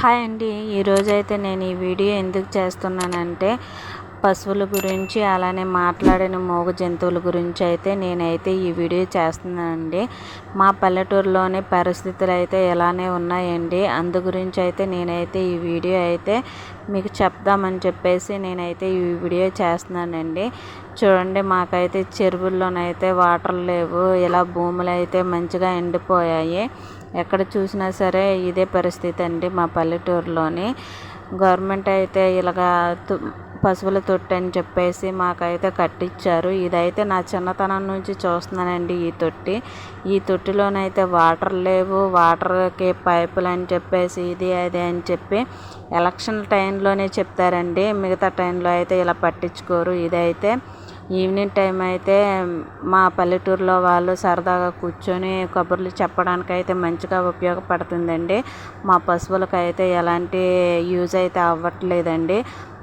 Hi అండి. ఈరోజైతే నేను ఈ వీడియో ఎందుకు చేస్తున్నానంటే పశువుల గురించి అలానే మాట్లాడిన మూగ జంతువుల గురించి అయితే నేనైతే ఈ వీడియో చేస్తున్నానండి. మా పల్లెటూరులోని పరిస్థితులు అయితే ఎలానే ఉన్నాయండి. అందు గురించి అయితే నేనైతే ఈ వీడియో అయితే మీకు చెప్దామని చెప్పేసి నేనైతే ఈ వీడియో చేస్తున్నానండి. చూడండి మాకైతే చెరువుల్లోనైతే వాటర్ లేవు. ఇలా భూములు అయితే మంచిగా ఎండిపోయాయి. ఎక్కడ చూసినా సరే ఇదే పరిస్థితి అండి మా పల్లెటూరులోని. గవర్నమెంట్ అయితే ఇలాగా పశువుల తొట్టి అని చెప్పేసి మాకైతే కట్టించారు ఇదైతే నా చిన్నతనం నుంచి చూస్తున్నానండి ఈ తొట్టి. ఈ తొట్టిలోనైతే వాటర్ లేవు వాటర్కి పైపులు అని చెప్పేసి ఇది అది అని చెప్పి ఎలక్షన్ టైంలోనే చెప్తారండి. మిగతా టైంలో అయితే ఇలా పట్టించుకోరు. ఇదైతే ఈవినింగ్ టైం అయితే మా పల్లెటూరులో వాళ్ళు సరదాగా కూర్చొని కబుర్లు చెప్పడానికి అయితే మంచిగా ఉపయోగపడుతుందండి. మా పశువులకు అయితే ఎలాంటి యూజ్ అయితే అవ్వట్లేదండి.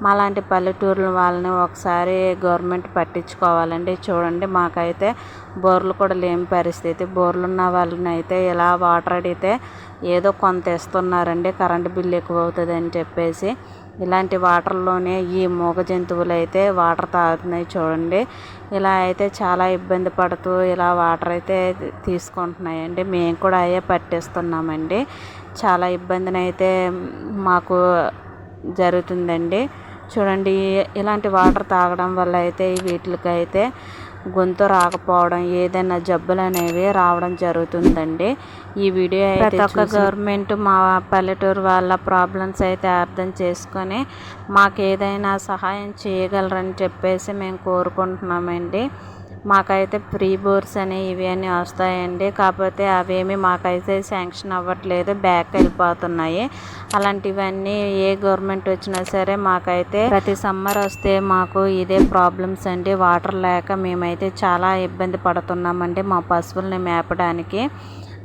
మాలాంటి పల్లెటూరుల వాళ్ళని ఒకసారి గవర్నమెంట్ పట్టించుకోవాలండి. చూడండి మాకైతే బోర్లు కూడా లేని పరిస్థితి. బోర్లు ఉన్న వాళ్ళని అయితే ఇలా వాటర్ అడిగితే ఏదో కొంత ఇస్తున్నారండి. కరెంటు బిల్లు ఎక్కువ అవుతుంది అని చెప్పేసి. ఇలాంటి వాటర్లోనే ఈ మూగ జంతువులు అయితే వాటర్ తాగుతున్నాయి చూడండి. ఇలా అయితే చాలా ఇబ్బంది పడుతూ ఇలా వాటర్ అయితే తీసుకుంటున్నాయండి. మేము కూడా అయ్యే పట్టిస్తున్నామండి. చాలా ఇబ్బందిని అయితే మాకు జరుగుతుందండి. చూడండి ఇలాంటి వాటర్ తాగడం వల్ల అయితే వీటికి అయితే గొంతు రాకపోవడం ఏదైనా జబ్బులు అనేవి రావడం జరుగుతుందండి. ఈ వీడియో ప్రతి ఒక్క గవర్నమెంట్ మా పల్లెటూరు వాళ్ళ ప్రాబ్లమ్స్ అయితే అర్థం చేసుకొని మాకు ఏదైనా సహాయం చేయగలరని చెప్పేసి మేము కోరుకుంటున్నామండి. మాకైతే ఫ్రీ బోర్స్ అని ఇవి అని వస్తాయండి. కాకపోతే అవేమి మాకైతే శాంక్షన్ అవ్వట్లేదు. బ్యాక్ వెళ్ళిపోతున్నాయి అలాంటివన్నీ ఏ గవర్నమెంట్ వచ్చినా సరే మాకైతే ప్రతి సమ్మర్ వస్తే మాకు ఇదే ప్రాబ్లమ్స్ అండి. వాటర్ లేక మేమైతే చాలా ఇబ్బంది పడుతున్నామండి మా పశువుల్ని మేపడానికి.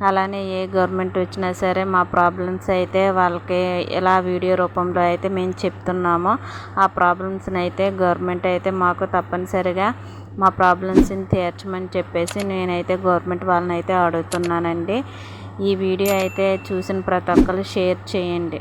అలానే ఏ గవర్నమెంట్ వచ్చినా సరే మా ప్రాబ్లమ్స్ అయితే వాళ్ళకి ఎలా వీడియో రూపంలో అయితే మేము చెప్తున్నామో ఆ ప్రాబ్లమ్స్ని అయితే గవర్నమెంట్ అయితే మాకు తప్పనిసరిగా మా ప్రాబ్లమ్స్ని తీర్చమని చెప్పేసి నేనైతే గవర్నమెంట్ వాళ్ళని అయితే అడుగుతున్నానండి. ఈ వీడియో అయితే చూసిన ప్రతి ఒక్కరు షేర్ చేయండి.